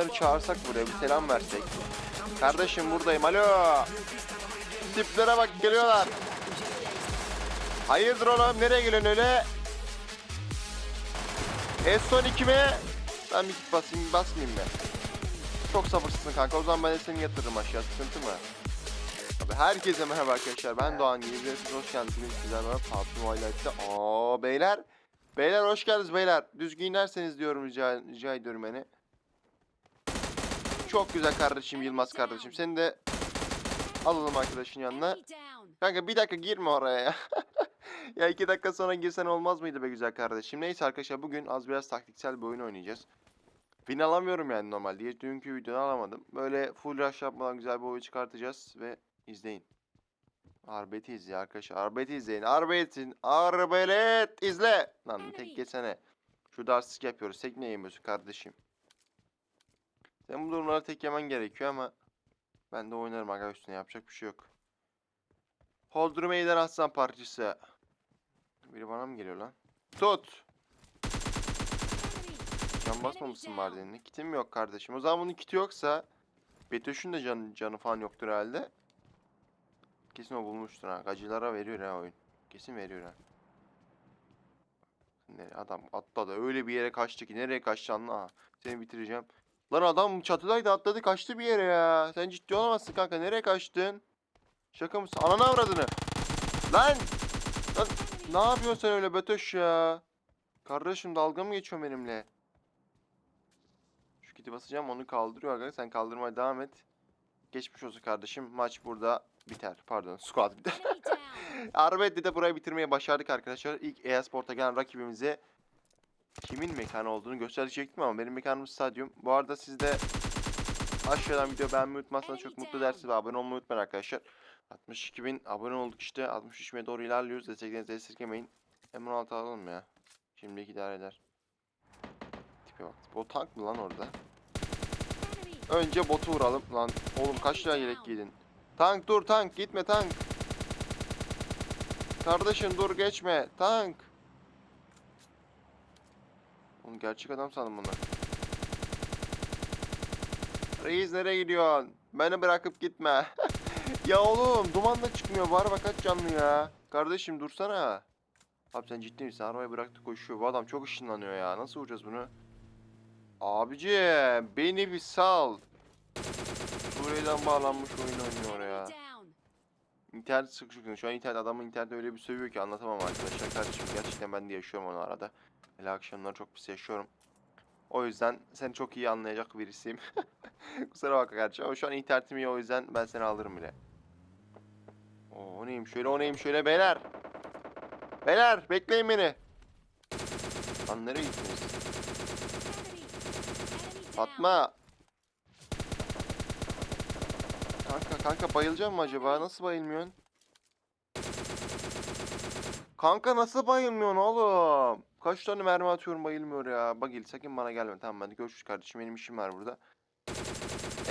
şunları çağırsak buraya bir selam versek. Kardeşim buradayım alo. Tiplere bak geliyorlar. Hayırdır oğlum nereye geliyorsun öyle? S12 2 mi? Ben bir git basayım basmayayım mı? Çok sabırsızsın kanka o zaman ben seni yatırırım aşağı sıkıntı mı? Abi herkese merhaba arkadaşlar ben Doğan Giyim hoş geldiniz bugün sizlerle beraber PUBG Mobile'de Aa beyler Beyler hoş geldiniz beyler düz giyinerseniz diyorum rica, rica ediyorum beni Çok güzel kardeşim Yılmaz kardeşim seni de alalım arkadaşın yanına Kanka bir dakika girme oraya ya. ya iki dakika sonra girsen olmaz mıydı be güzel kardeşim? Neyse arkadaşlar bugün az biraz taktiksel bir oyun oynayacağız. Win alamıyorum yani normalde. Hiç Dünkü videoda alamadım. Böyle full rush yapmadan güzel bir oyun çıkartacağız ve izleyin. Arbeti izle arkadaşlar. Arbeti izleyin. Arbetin. Arbelet izle. Lan tek geçsene. Şurada arsızlık yapıyoruz. Tek ne yemiyorsun kardeşim? Sen bu durumlarda tek yemen gerekiyor ama ben de oynarım aga üstüne yapacak bir şey yok. Hodri Meydan Aslan parçası. Biri bana mı geliyor lan? Tut. Can basmamışsın Mardin'le. Kitim yok kardeşim. O zaman bunun kiti yoksa Betoş'un da canı, canı falan yoktur herhalde. Kesin o bulmuştur ha. Gacılara veriyor ha oyun. Kesin veriyor ha. Ne, adam atladı. Öyle bir yere kaçtı ki. Nereye kaçtı anla. Seni bitireceğim. Lan adam çatıdaydı atladı kaçtı bir yere ya. Sen ciddi olamazsın kanka. Nereye kaçtın? Şaka mısın? Ananı avradını. Lan! Lan ne yapıyorsun sen öyle Betoş ya? Kardeşim dalga mı geçiyorsun benimle? Şu kiti basacağım onu kaldırıyor aga. Sen kaldırmaya devam et. Geçmiş olsun kardeşim. Maç burada biter. Pardon squad biter. Arbetti de burayı bitirmeyi başardık arkadaşlar. İlk e-sport'a gelen rakibimize kimin mekanı olduğunu gösterecektim ama benim mekanım stadyum. Bu arada siz de aşağıdan video beğenmeyi unutmazsanız çok mutlu dersiniz ve abone olmayı unutmayın arkadaşlar. 62 bin abone olduk işte. 63 bine doğru ilerliyoruz. Desteklerinizi esirgemeyin. M16 alalım ya. Şimdilik idare eder. Tipe bak. O tank mı lan orada? Önce botu vuralım. Lan oğlum kaç lira yelek giydin? Tank dur tank gitme tank. Kardeşim dur geçme. Tank. Oğlum gerçek adam sandım bunlar. Reis nereye gidiyorsun? Beni bırakıp gitme. ya oğlum duman da çıkmıyor. Var bak kaç canlı ya. Kardeşim dursana. Abi sen ciddi misin? Arabayı bıraktı koşuyor. Bu adam çok ışınlanıyor ya. Nasıl vuracağız bunu? Abici beni bir sal. Suriye'den bağlanmış oyun oynuyor ya. İnternet sık sık. Şu an internet adamın internette öyle bir sövüyor ki anlatamam arkadaşlar. Kardeşim gerçekten ben de yaşıyorum onu arada. Hele akşamları çok pis yaşıyorum. O yüzden seni çok iyi anlayacak birisiyim. Kusura bakma kardeşim ama şu an internetim iyi o yüzden ben seni alırım bile. O neymiş şöyle o neymiş şöyle beyler. Beyler bekleyin beni. Lan nereye gittiniz? Fatma. Kanka kanka bayılacağım mı acaba? Nasıl bayılmıyorsun? Kanka nasıl bayılmıyorsun oğlum? Kaç tane mermi atıyorum bayılmıyor ya. Bagil sakın bana gelme. Tamam hadi görüşürüz kardeşim. Benim işim var burada.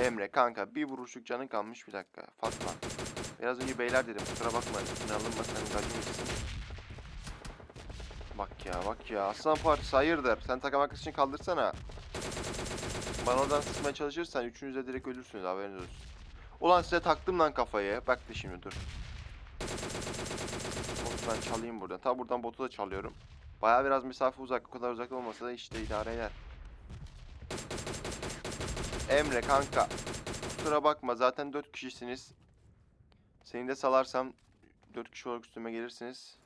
Emre kanka bir vuruşluk canın kalmış bir dakika. Fatma. Biraz önce beyler dedim kusura bakma. Üstüne alınma sen gacımızsın. Bak ya bak ya. Aslan partisi hayırdır? Sen takım arkadaşını kaldırsana. Bana oradan sıkmaya çalışırsan üçünüz de direkt ölürsünüz haberiniz olsun. Ulan size taktım lan kafayı. Bak da şimdi dur. Botu ben çalayım buradan. Ta buradan botu da çalıyorum. Baya biraz mesafe uzak. O kadar uzak olmasa da işte idare eder. Emre kanka. Kusura bakma zaten 4 kişisiniz. Seni de salarsam 4 kişi olarak üstüme gelirsiniz.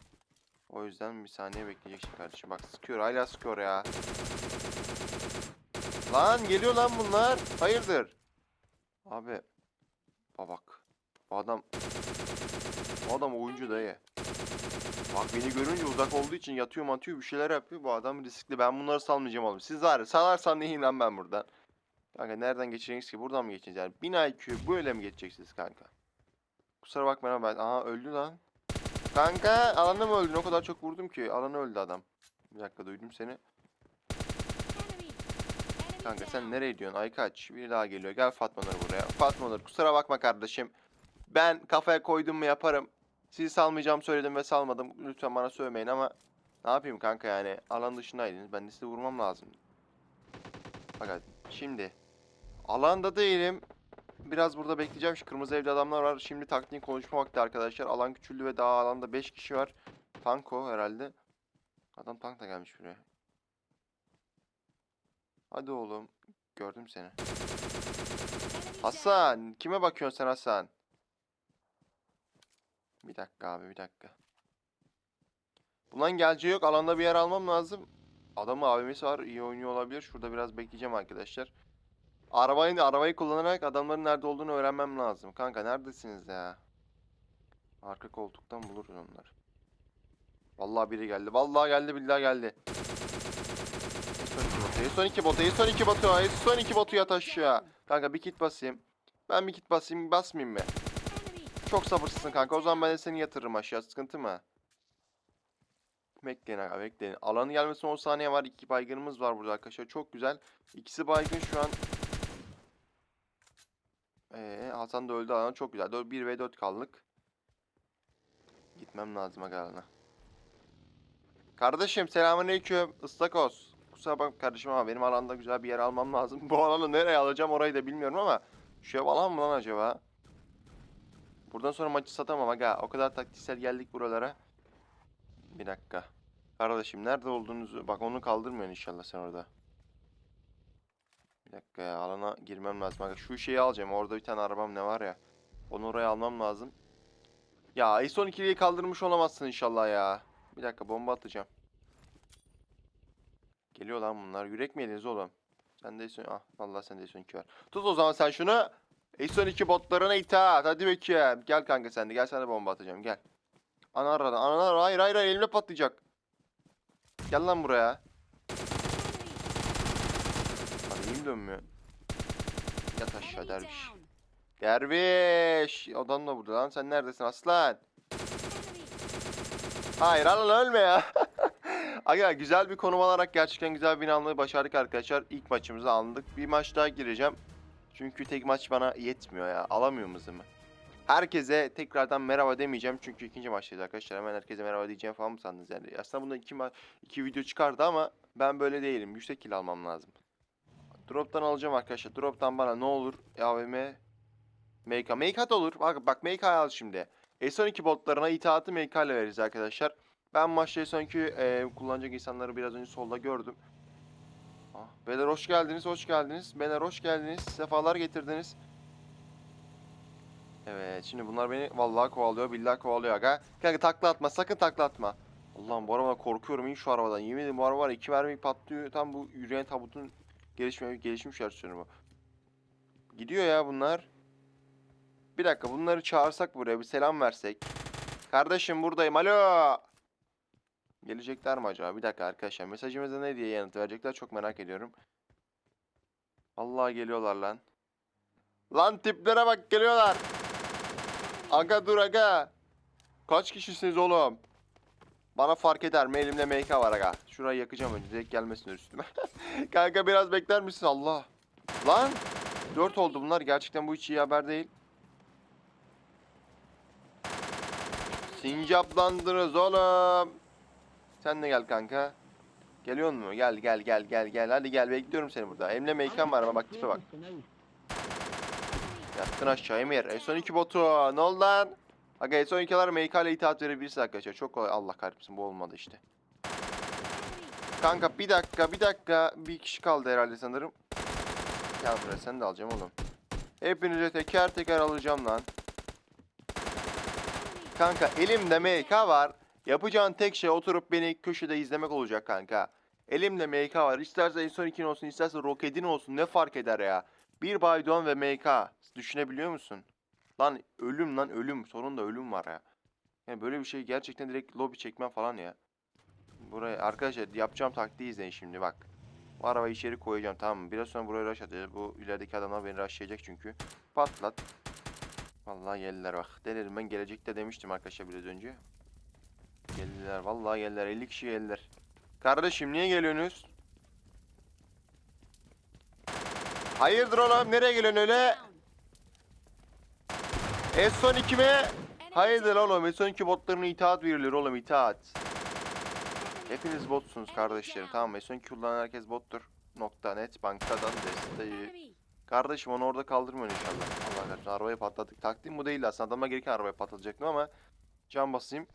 O yüzden bir saniye bekleyeceksin kardeşim. Bak sıkıyor hala sıkıyor ya. Lan geliyor lan bunlar. Hayırdır? Abi. Babak. Adam. Adam oyuncu dayı. Bak beni görünce uzak olduğu için yatıyor matıyor bir şeyler yapıyor. Bu adam riskli. Ben bunları salmayacağım oğlum. Siz var ya salarsam neyim lan ben buradan. Kanka nereden geçeceksiniz ki? Buradan mı geçeceksiniz? Yani 1000 IQ böyle mi geçeceksiniz kanka? Kusura bakmayın ama ben... Aha öldü lan. Kanka alanda mı öldün? O kadar çok vurdum ki. Alana öldü adam. Bir dakika duydum seni. Kanka sen nereye gidiyorsun? Ay kaç. Biri daha geliyor. Gel Fatma Nur buraya. Fatma Nur kusura bakma kardeşim. Ben kafaya koydum mu yaparım. Sizi salmayacağım söyledim ve salmadım. Lütfen bana söylemeyin ama ne yapayım kanka yani alan dışındaydınız. Ben de sizi vurmam lazım. Fakat şimdi Alanda değilim. Biraz burada bekleyeceğim. Şu kırmızı evde adamlar var. Şimdi taktiğin konuşma vakti arkadaşlar. Alan küçüldü ve daha alanda 5 kişi var. Tanko herhalde. Adam tank da gelmiş buraya. Hadi oğlum. Gördüm seni. Hasan. Kime bakıyorsun sen Hasan? Bir dakika abi bir dakika. Bundan geleceği yok. Alanda bir yer almam lazım. Adamın AVM'si var. iyi oynuyor olabilir. Şurada biraz bekleyeceğim arkadaşlar. Arabayı, arabayı kullanarak adamların nerede olduğunu öğrenmem lazım. Kanka neredesiniz ya? Arka koltuktan buluruz onları. Vallahi biri geldi. Vallahi geldi billahi geldi. S12 botu, S12 botu, S12 botu yat aşağı. Kanka bir kit basayım. Ben bir kit basayım, basmayayım mı? Çok sabırsızsın kanka. O zaman ben de seni yatırırım aşağı. Sıkıntı mı? Bekleyin aga bekleyin. Alanı gelmesine 10 saniye var. İki baygınımız var burada arkadaşlar. Çok güzel. İkisi baygın şu an. Ee, Hasan da öldü alan. Çok güzel. 1 ve 4 kaldık. Gitmem lazım alana. Kardeşim selamünaleyküm. Istakoz. Kusura bakma kardeşim ama benim alanda güzel bir yer almam lazım. Bu alanı nereye alacağım orayı da bilmiyorum ama. Şu ev alan mı lan acaba? Buradan sonra maçı satamam aga. O kadar taktiksel geldik buralara. Bir dakika. Kardeşim nerede olduğunuzu... Bak onu kaldırmıyorsun inşallah sen orada. Bir dakika ya alana girmem lazım. Bak şu şeyi alacağım. Orada bir tane arabam ne var ya. Onu oraya almam lazım. Ya S12'liyi kaldırmış olamazsın inşallah ya. Bir dakika bomba atacağım. Geliyor lan bunlar. Yürek mi yediniz oğlum? Sen de S12... Ah vallahi sen de S12 var. Tut o zaman sen şunu. S12 botlarına itaat. Hadi bakayım. Gel kanka sen de. Gel sana bomba atacağım. Gel. Ana arada. Ana hayır hayır hayır elimle patlayacak. Gel lan buraya. Elim dönmüyor. Yat aşağı derviş. Derviş. Adam da burada lan. Sen neredesin aslan? Hayır lan ölme ya. Aga güzel bir konum alarak gerçekten güzel bir win almayı başardık arkadaşlar. İlk maçımızı aldık. Bir maç daha gireceğim. Çünkü tek maç bana yetmiyor ya. Alamıyorum hızımı. Herkese tekrardan merhaba demeyeceğim çünkü ikinci maçtayız arkadaşlar. Hemen herkese merhaba diyeceğim falan mı sandınız yani? Aslında bunda iki, iki video çıkardı ama ben böyle değilim. Yüksek kill almam lazım. Drop'tan alacağım arkadaşlar. Drop'tan bana ne olur? AVM MK. MK da olur. Bak bak MK al şimdi. S12 botlarına itaatı MK ile veririz arkadaşlar. Ben maçta S12 e, kullanacak insanları biraz önce solda gördüm. Beyler hoş geldiniz, hoş geldiniz. Beyler hoş geldiniz. Sefalar getirdiniz. Evet şimdi bunlar beni vallahi kovalıyor billahi kovalıyor aga. Kanka takla atma sakın takla atma. Allah'ım bu arabadan korkuyorum in şu arabadan. Yemin ederim bu araba var iki mermi patlıyor. Tam bu yürüyen tabutun gelişme, gelişmiş versiyonu bu. Gidiyor ya bunlar. Bir dakika bunları çağırsak buraya bir selam versek. Kardeşim buradayım alo. Gelecekler mi acaba? Bir dakika arkadaşlar mesajımıza ne diye yanıt verecekler çok merak ediyorum. Vallahi geliyorlar lan. Lan tiplere bak geliyorlar. Aga dur aga. Kaç kişisiniz oğlum? Bana fark eder mi? Elimde MK var aga. Şurayı yakacağım önce. Direkt gelmesin üstüme. Kanka biraz bekler misin? Allah. Lan. Dört oldu bunlar. Gerçekten bu hiç iyi haber değil. Sincaplandınız oğlum. Sen de gel kanka. Geliyor mu? Gel gel gel gel gel. Hadi gel bekliyorum seni burada. Elimde MK'm var ama bak tipe bak. Yattın aşağı Emir. S12 botu. Ne oldu lan? Aga S12'lar MK ile itaat verebilirsin arkadaşlar. Çok kolay. Allah kahretsin bu olmadı işte. Kanka bir dakika bir dakika. Bir kişi kaldı herhalde sanırım. Gel buraya sen de alacağım oğlum. Hepinize teker teker alacağım lan. Kanka elimde MK var. Yapacağın tek şey oturup beni köşede izlemek olacak kanka. Elimde MK var. İsterse S12'in olsun isterse Rocket'in olsun ne fark eder ya. Bir Baydon ve MK. Düşünebiliyor musun? Lan ölüm lan ölüm. Sonunda ölüm var ya. Yani böyle bir şey gerçekten direkt lobi çekmem falan ya. Buraya arkadaşlar yapacağım taktiği izleyin şimdi bak. Bu arabayı içeri koyacağım tamam mı? Biraz sonra buraya rush atacağız. Bu ilerideki adamlar beni rushlayacak çünkü. Patlat. Vallahi geldiler bak. Denedim ben gelecekte demiştim arkadaşlar biraz önce. Geldiler vallahi geldiler 50 kişi geldiler. Kardeşim niye geliyorsunuz? Hayırdır oğlum nereye geliyorsun öyle? S12 mi? Hayırdır oğlum S12 botlarına itaat verilir oğlum itaat. Hepiniz botsunuz kardeşlerim tamam mı? S12 kullanan herkes bottur. Nokta net bankadan desteği Kardeşim onu orada kaldırmıyorsun inşallah. Allah arabayı patlattık. Taktiğim bu değildi aslında. Adama gereken arabayı patlatacaktım ama can basayım.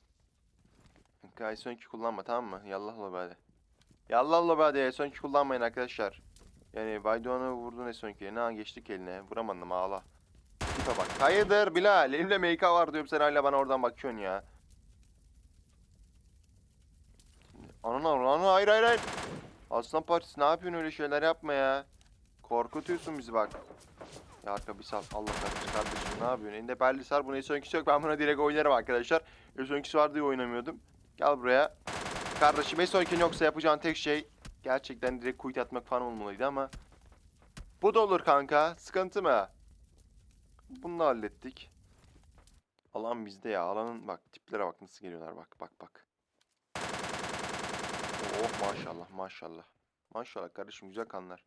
Kanka S12 kullanma tamam mı? Yallah la be hadi. Yallah la be hadi S12 kullanmayın arkadaşlar. Yani Baydoğan'ı vurdun S12'ye. Ne an geçtik eline. Vuramadım ağla. Tipe bak. Hayırdır Bilal? Elimde MK var diyorum sen hala bana oradan bakıyorsun ya. Anana anana hayır hayır hayır. Aslan Partisi ne yapıyorsun öyle şeyler yapma ya. Korkutuyorsun bizi bak. Ya arka bir sal. Allah kahretsin kardeşim ne yapıyorsun? Elinde belli sar bunu S12'si yok. Ben buna direkt oynarım arkadaşlar. S12'si var diye oynamıyordum. Gel buraya. Kardeşim S12'nin yoksa yapacağın tek şey gerçekten direkt kuyut atmak falan olmalıydı ama bu da olur kanka. Sıkıntı mı? Bunu da hallettik. Alan bizde ya. Alanın bak tiplere bak nasıl geliyorlar bak bak bak. Oh maşallah maşallah. Maşallah kardeşim güzel kanlar.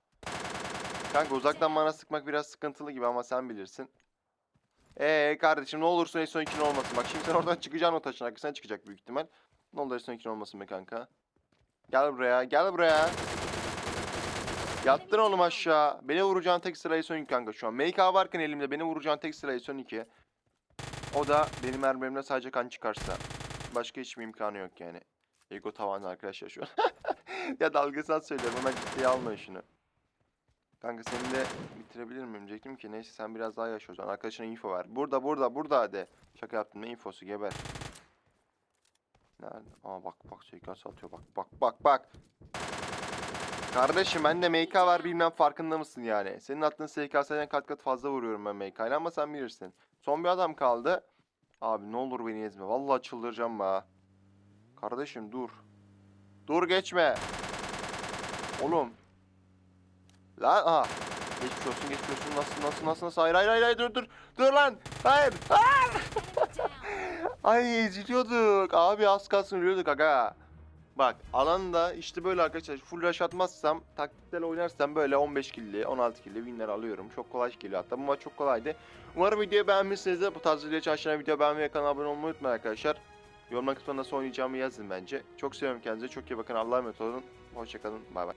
Kanka uzaktan bana sıkmak biraz sıkıntılı gibi ama sen bilirsin. Ee kardeşim ne olursun S12'nin olmasın. Bak şimdi sen oradan çıkacaksın o taşın arkasına çıkacak büyük ihtimal. Ne olur S12'nin olmasın be kanka. Gel buraya gel buraya. Yattın oğlum aşağı. Beni vuracağın tek sıra S12 kanka şu an. MK varken elimde beni vuracağın tek sıra S12. O da benim mermilerimle sadece kan çıkarsa. Başka hiçbir imkanı yok yani. Ego tavanlı arkadaşlar şu an. ya dalgasal söylüyorum hemen ciddiye alma şunu. Kanka seni de bitirebilir miyim diyecektim ki neyse sen biraz daha yaşa o zaman. Arkadaşına info ver. Burada burada burada hadi. Şaka yaptım ne infosu geber. Nerede? Aa bak bak suikast atıyor bak bak bak bak. Kardeşim bende MK var bilmem farkında mısın yani? Senin attığın SKS'den kat kat fazla vuruyorum ben MK'yla ama sen bilirsin. Son bir adam kaldı. Abi ne olur beni ezme. Vallahi çıldıracağım be. Kardeşim dur. Dur geçme. Oğlum. Lan aha. Geçmiş olsun geçmiş olsun. Nasıl nasıl nasıl nasıl. Hayır hayır, hayır dur dur. Dur lan. Hayır. Hayır. Ay eziliyorduk. Abi az kalsın ölüyorduk aga. Bak alanda işte böyle arkadaşlar full rush atmazsam taktiklerle oynarsam böyle 15 killi 16 killi winler alıyorum. Çok kolay geliyor hatta bu maç çok kolaydı. Umarım videoyu beğenmişsinizdir. Bu tarz videoya çalışan video beğenmeyi kanala abone olmayı unutmayın arkadaşlar. Yorumlar kısmına nasıl oynayacağımı yazın bence. Çok seviyorum kendinize. Çok iyi bakın. Allah'a emanet olun. Hoşçakalın. Bay bay.